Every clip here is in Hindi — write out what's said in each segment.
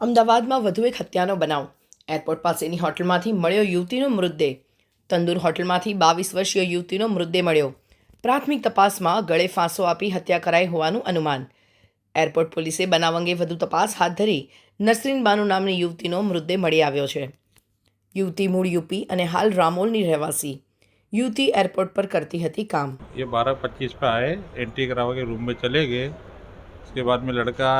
અમદાવાદમાં વધુ એક હત્યાનો બનાવ એરપોર્ટ પાસેની હોટલમાંથી મળ્યો યુવતીનો મૃતદેહ તંદુર હોટલમાંથી બાવીસ વર્ષીય યુવતીનો મૃતદેહ મળ્યો પ્રાથમિક તપાસમાં ગળે ફાંસો આપી હત્યા કરાઈ હોવાનું અનુમાન એરપોર્ટ પોલીસે બનાવ અંગે વધુ તપાસ હાથ ધરી નસરીન બાનુ નામની યુવતીનો મૃતદેહ મળી આવ્યો છે યુવતી મૂળ યુપી અને હાલ રામોલની રહેવાસી યુવતી એરપોર્ટ પર કરતી હતી કામ ये बारह पच्चीस पे आए एंट्री करवा के रूम में चले गए उसके बाद में लड़का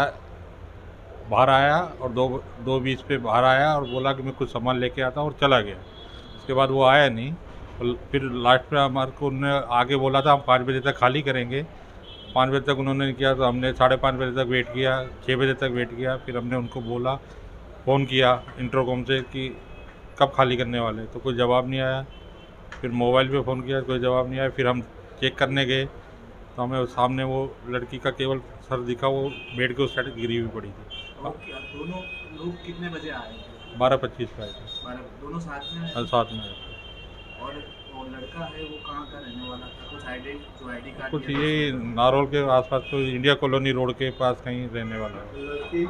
बाहर आया और दो दो बीस पे बाहर आया और बोला कि मैं कुछ सामान लेके आता हूँ और चला गया। उसके बाद वो आया नहीं। और फिर लास्ट में हमारे को उन्होंने आगे बोला था, हम पाँच बजे तक खाली करेंगे। पाँच बजे तक उन्होंने किया तो हमने साढ़े पाँच बजे तक वेट किया छः बजे तक वेट किया। फिर हमने उनको बोला, फ़ोन किया इंटरकॉम से कि कब खाली करने वाले तो कोई जवाब नहीं आया। फिर मोबाइल पे फ़ोन किया, कोई जवाब नहीं आया। फिर हम चेक करने गए। तो हमें सामने वो लड़की का केवल सर दिखा, वो बेड के उस साइड गिरी हुई पड़ी थी। दोनों लोग कितने बजे आए थे बारह पच्चीस पे आए थे दोनों साथ में आए और साथ में आए। और वो लड़का है वो कहाँ का रहने वाला था? कुछ आईडी जो आईडी कार्ड कुछ ये नारोल के आसपास तो इंडिया कॉलोनी रोड के पास कहीं रहने वाला है। लड़की?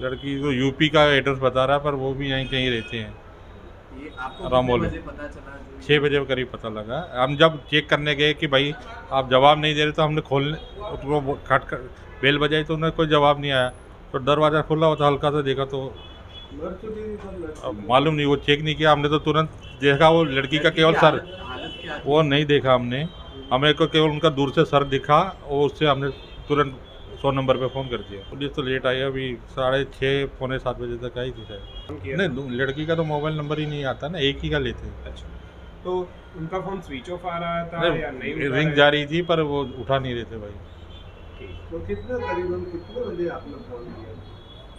लड़की तो यूपी का एड्रेस बता रहा है पर वो भी यहीं कहीं रहते हैं। आपको रामोल बजे पता चला छः बजे के करीब पता लगा। हम जब चेक करने गए कि भाई आप जवाब नहीं दे रहे तो हमने खोलने उसको वो खट कर बेल बजाई तो उन्हें कोई जवाब नहीं आया। तो दरवाज़ा खुला हुआ था हल्का सा देखा तो अब मालूम नहीं वो चेक नहीं किया हमने तो तुरंत देखा वो लड़की का केवल सर? वो नहीं देखा हमने। हमें को केवल उनका दूर से सर दिखा और उससे हमने तुरंत सौ नंबर पे फ़ोन कर दिया। पुलिस तो लेट आई अभी साढ़े छः पौने सात बजे तक आई थी शायद। नहीं लड़की का तो मोबाइल नंबर ही नहीं आता ना एक ही का लेते हैं। अच्छा। तो उनका फ़ोन स्विच ऑफ़ आ रहा था या नहीं रिंग जा रही थी पर वो उठा नहीं रहे थे भाई। तो कितने करीबन कितने बजे आपने फोन किया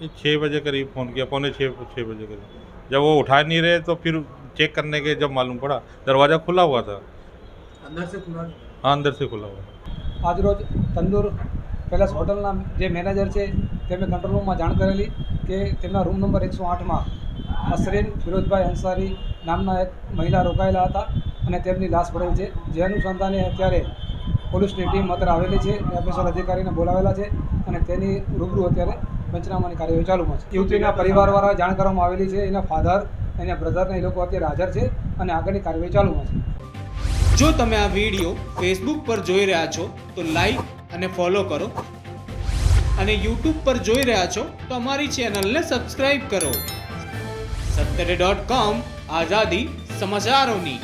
ये छः बजे करीब फ़ोन किया पौने छः छः बजे करीब जब वो उठा नहीं रहे तो फिर चेक करने के जब मालूम पड़ा दरवाज़ा खुला हुआ था अंदर से खुला हाँ अंदर से खुला हुआ था આજરોજ તંદુર પેલેસ હોટલના જે મેનેજર છે તેમને કંટ્રોલ રૂમમાં જાણ કરેલી કે તેમના રૂમ નંબર એકસો આઠમાં અસરીન ફિરોજભાઈ અંસારી નામના એક મહિલા રોકાયેલા હતા અને તેમની લાશ પડેલ છે જે અનુસંધાને અત્યારે પોલીસની ટીમ અત્યારે આવેલી છે એફએસએલ અધિકારીને બોલાવેલા છે અને તેની રૂબરૂ અત્યારે પંચનામાની કાર્યવાહી ચાલુમાં છે. યુવતીના પરિવારવાળા જાણ કરવામાં આવેલી છે, એના ફાધર એના બ્રધરને એ લોકો અત્યારે હાજર છે અને આગળની કાર્યવાહી ચાલુમાં છે. જો તમે આ વીડિયો ફેસબુક પર જોઈ રહ્યા છો, તો લાઈક અને ફોલો કરો. અને યુટ્યુબ પર જોઈ રહ્યા છો, તો અમારી ચેનલને સબસ્ક્રાઈબ કરો. સત્તરે ડોટ કોમ આઝાદી સમાચારોની.